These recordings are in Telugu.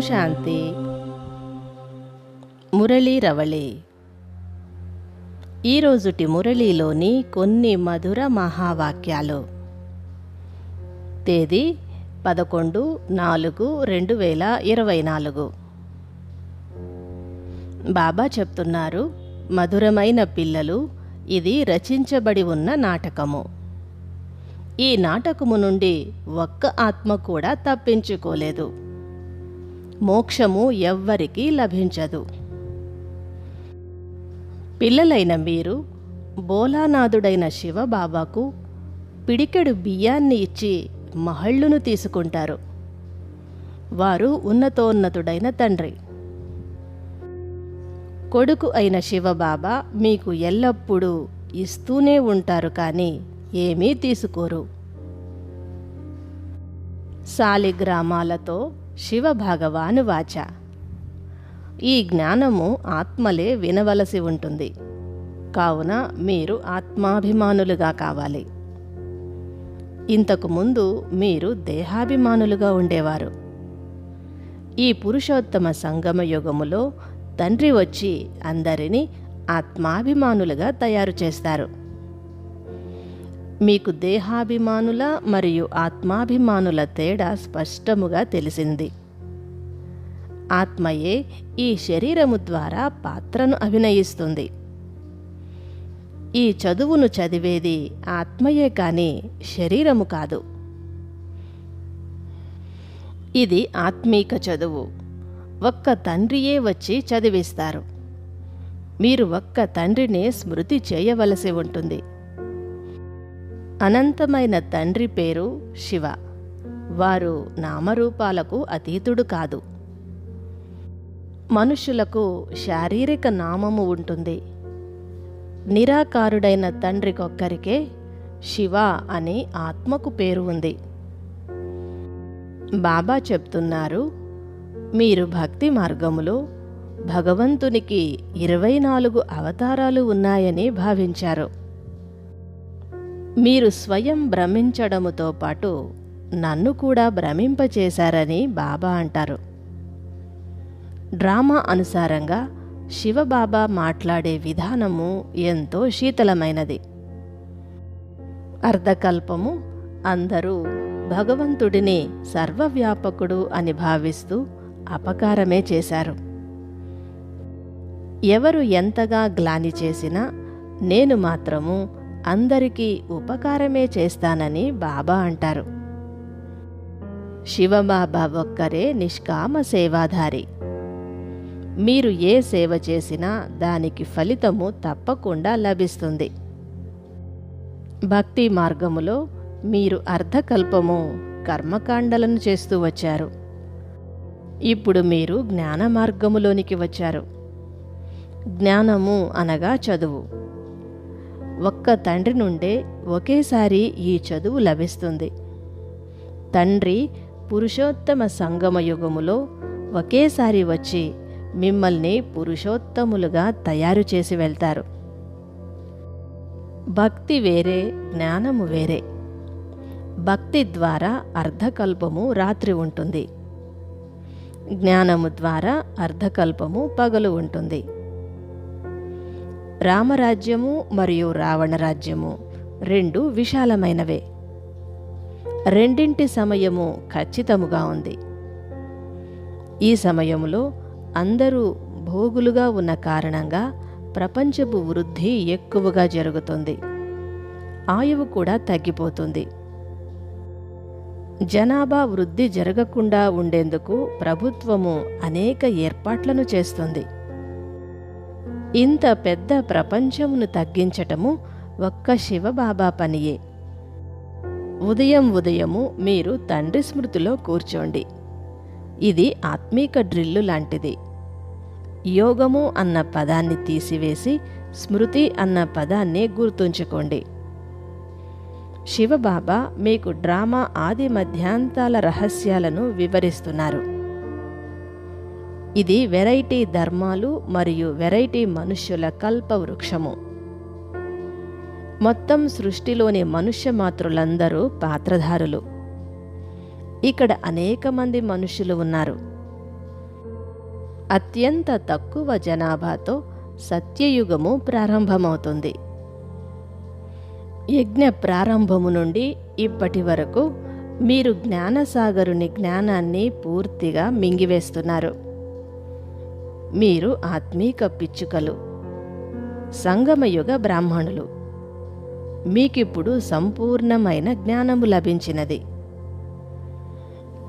శాంతి. మురళీ రవళి. ఈరోజుటి మురళీలోని కొన్ని మధుర మహావాక్యాలు. తేదీ పదకొండు నాలుగు రెండు వేల ఇరవై నాలుగు. బాబా చెప్తున్నారు మధురమైన పిల్లలు ఇది రచించబడి ఉన్న నాటకము. ఈ నాటకము నుండి ఒక్క ఆత్మ కూడా తప్పించుకోలేదు. మోక్షము ఎవ్వరికీ లభించదు. పిల్లలైన మీరు బోలానాథుడైన శివబాబాకు పిడికెడు బియ్యాన్ని ఇచ్చి మహళ్ళును తీసుకుంటారు. వారు ఉన్నతోన్నతుడైన తండ్రి. కొడుకు అయిన శివబాబా మీకు ఎల్లప్పుడూ ఇస్తూనే ఉంటారు కానీ ఏమీ తీసుకోరు. సాలిగ్రామాలతో శివభగవాను వాచ. ఈ జ్ఞానము ఆత్మలే వినవలసి ఉంటుంది. కావున మీరు ఆత్మాభిమానులుగా కావాలి. ఇంతకుముందు మీరు దేహాభిమానులుగా ఉండేవారు. ఈ పురుషోత్తమ సంగమ యుగములో తండ్రి వచ్చి అందరినీ ఆత్మాభిమానులుగా తయారు చేస్తారు. మీకు దేహాభిమానుల మరియు ఆత్మాభిమానుల తేడా స్పష్టముగా తెలిసింది. ఆత్మయే ఈ శరీరము ద్వారా పాత్రను అభినయిస్తుంది. ఈ చదువును చదివేది ఆత్మయే కానీ శరీరము కాదు. ఇది ఆత్మీక చదువు. ఒక్క తండ్రియే వచ్చి చదివిస్తారు. మీరు ఒక్క తండ్రినే స్మృతి చేయవలసి ఉంటుంది. అనంతమైన తండ్రి పేరు శివ. వారు నామరూపాలకు అతీతుడు కాదు. మనుషులకు శారీరక నామము ఉంటుంది. నిరాకారుడైన తండ్రికొక్కరికే శివ అని ఆత్మకు పేరు ఉంది. బాబా చెప్తున్నారు మీరు భక్తి మార్గములో భగవంతునికి ఇరవై నాలుగు అవతారాలు ఉన్నాయని భావించారు. మీరు స్వయం భ్రమించడముతో పాటు నన్ను కూడా భ్రమింపచేశారని బాబా అంటారు. డ్రామా అనుసారంగా శివబాబా మాట్లాడే విధానము ఎంతో శీతలమైనది. అర్ధకల్పము అందరూ భగవంతుడిని సర్వవ్యాపకుడు అని భావిస్తూ అపకారమే చేశారు. ఎవరు ఎంతగా గ్లాని చేసినా నేను మాత్రము అందరికీ ఉపకారమే చేస్తానని బాబా అంటారు. శివబాబా ఒక్కరే నిష్కామ సేవాధారి. మీరు ఏ సేవ చేసినా దానికి ఫలితము తప్పకుండా లభిస్తుంది. భక్తి మార్గములో మీరు అర్ధకల్పము కర్మకాండలను చేస్తూ వచ్చారు. ఇప్పుడు మీరు జ్ఞాన మార్గములోనికి వచ్చారు. జ్ఞానము అనగా చదువు. ఒక్క తండ్రి నుండే ఒకేసారి ఈ చదువు లభిస్తుంది. తండ్రి పురుషోత్తమ సంగమ యుగములో ఒకేసారి వచ్చి మిమ్మల్ని పురుషోత్తములుగా తయారు చేసి వెళ్తారు. భక్తి వేరే జ్ఞానము వేరే. భక్తి ద్వారా అర్ధకల్పము రాత్రి ఉంటుంది. జ్ఞానము ద్వారా అర్ధకల్పము పగలు ఉంటుంది. రామరాజ్యము మరియు రావణ రాజ్యము రెండు విశాలమైనవే. రెండింటి సమయము ఖచ్చితముగా ఉంది. ఈ సమయములో అందరూ భోగులుగా ఉన్న కారణంగా ప్రపంచపు వృద్ధి ఎక్కువగా జరుగుతుంది. ఆయువు కూడా తగ్గిపోతుంది. జనాభా వృద్ధి జరగకుండా ఉండేందుకు ప్రభుత్వము అనేక ఏర్పాట్లను చేస్తుంది. ఇంత పెద్ద ప్రపంచమును తగ్గించటము ఒక్క శివబాబా పనియే. ఉదయం ఉదయము మీరు తండ్రి స్మృతిలో కూర్చోండి. ఇది ఆత్మీక డ్రిల్లు లాంటిది. యోగము అన్న పదాన్ని తీసివేసి స్మృతి అన్న పదాన్ని గుర్తుంచుకోండి. శివబాబా మీకు డ్రామా ఆది మధ్యాంతాల రహస్యాలను వివరిస్తున్నారు. ఇది వెరైటీ ధర్మాలు మరియు వెరైటీ మనుష్యుల కల్పవృక్షము. మొత్తం సృష్టిలోని మనుష్య మాతృలందరూ పాత్రధారులు. ఇక్కడ అనేక మంది మనుషులు ఉన్నారు. అత్యంత తక్కువ జనాభాతో సత్యయుగము ప్రారంభమవుతుంది. యజ్ఞ ప్రారంభము నుండి ఇప్పటి వరకు మీరు జ్ఞానసాగరుని జ్ఞానాన్ని పూర్తిగా మింగివేస్తున్నారు. మీరు ఆత్మీక పిచ్చుకలు. సంగమయుగ బ్రాహ్మణులు. మీకిప్పుడు సంపూర్ణమైన జ్ఞానము లభించినది.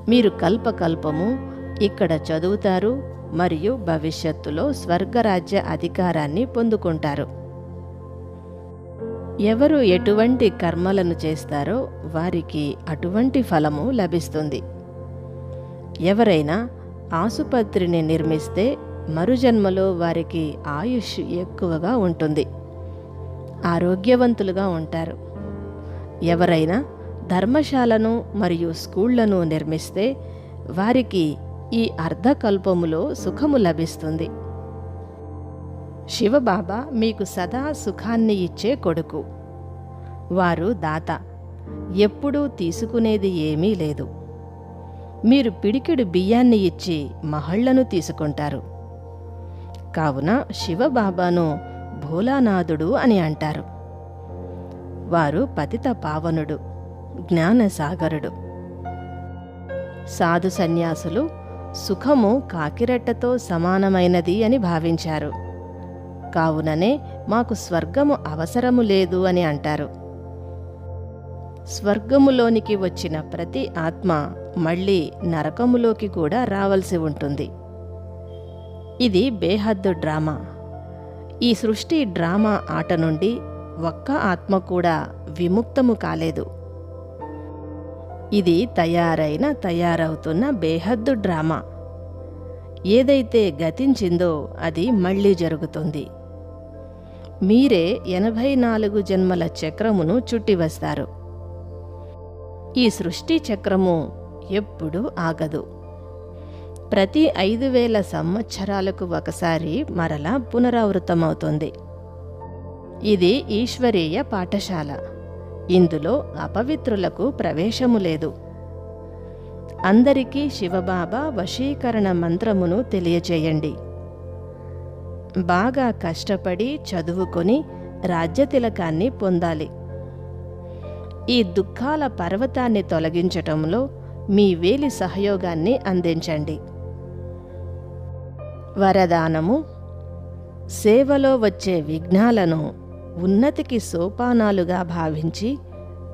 మీరు కల్పకల్పము ఇక్కడ చదువుతారు మరియు భవిష్యత్తులో స్వర్గరాజ్య అధికారాన్ని పొందుకుంటారు. ఎవరు ఎటువంటి కర్మలను చేస్తారో వారికి అటువంటి ఫలము లభిస్తుంది. ఎవరైనా ఆసుపత్రిని నిర్మిస్తే మరుజన్మలో వారికి ఆయుష్ ఎక్కువగా ఉంటుంది. ఆరోగ్యవంతులుగా ఉంటారు. ఎవరైనా ధర్మశాలను మరియు స్కూళ్ళను నిర్మిస్తే వారికి ఈ అర్ధకల్పములో సుఖము లభిస్తుంది. శివబాబా మీకు సదా సుఖాన్ని ఇచ్చే కొడుకు. వారు దాత. ఎప్పుడూ తీసుకునేది ఏమీ లేదు. మీరు పిడికెడు బియ్యాన్ని ఇచ్చి మహళ్ళను తీసుకుంటారు. కావున శివబాబాను భోలానాథుడు అని అంటారు. వారు పతిత పావనుడు జ్ఞానసాగరుడు. సాధు సన్యాసులు సుఖము కాకిరెట్టతో సమానమైనది అని భావించారు. కావుననే మాకు స్వర్గము అవసరము లేదు అని అంటారు. స్వర్గములోనికి వచ్చిన ప్రతి ఆత్మ మళ్ళీ నరకములోకి కూడా రావలసి ఉంటుంది. ఇది బేహద్దు డ్రామా. ఈ సృష్టి డ్రామా ఆట నుండి ఒక్క ఆత్మ కూడా విముక్తము కాలేదు. ఇది తయారైన తయారవుతున్న బేహద్దు డ్రామా. ఏదైతే గతించిందో అది మళ్ళీ జరుగుతుంది. మీరే ఎనభై నాలుగు జన్మల చక్రమును చుట్టి వస్తారు. ఈ సృష్టి చక్రము ఎప్పుడూ ఆగదు. ప్రతి ఐదు వేల సంవత్సరాలకు ఒకసారి మరలా పునరావృతమవుతుంది. ఇది ఈశ్వరీయ పాఠశాల. ఇందులో అపవిత్రులకు ప్రవేశము లేదు. అందరికీ శివబాబా వశీకరణ మంత్రమును తెలియచేయండి. బాగా కష్టపడి చదువుకొని రాజ్యతిలకాన్ని పొందాలి. ఈ దుఃఖాల పర్వతాన్ని తొలగించటంలో మీ వేలి సహయోగాన్ని అందించండి. వరదానము. సేవలో వచ్చే విఘ్నాలను ఉన్నతికి సోపానాలుగా భావించి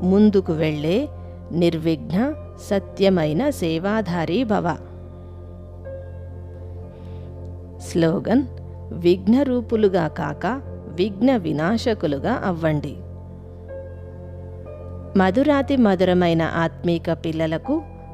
ముందుకు వెళ్ళే నిర్విఘ్న సత్యమైన సేవాధారీ భవ. స్లోగన్ విఘ్నరూపులుగా కాక విఘ్న వినాశకులుగా అవ్వండి. మధురాతి మధురమైన ఆత్మీక పిల్లలకు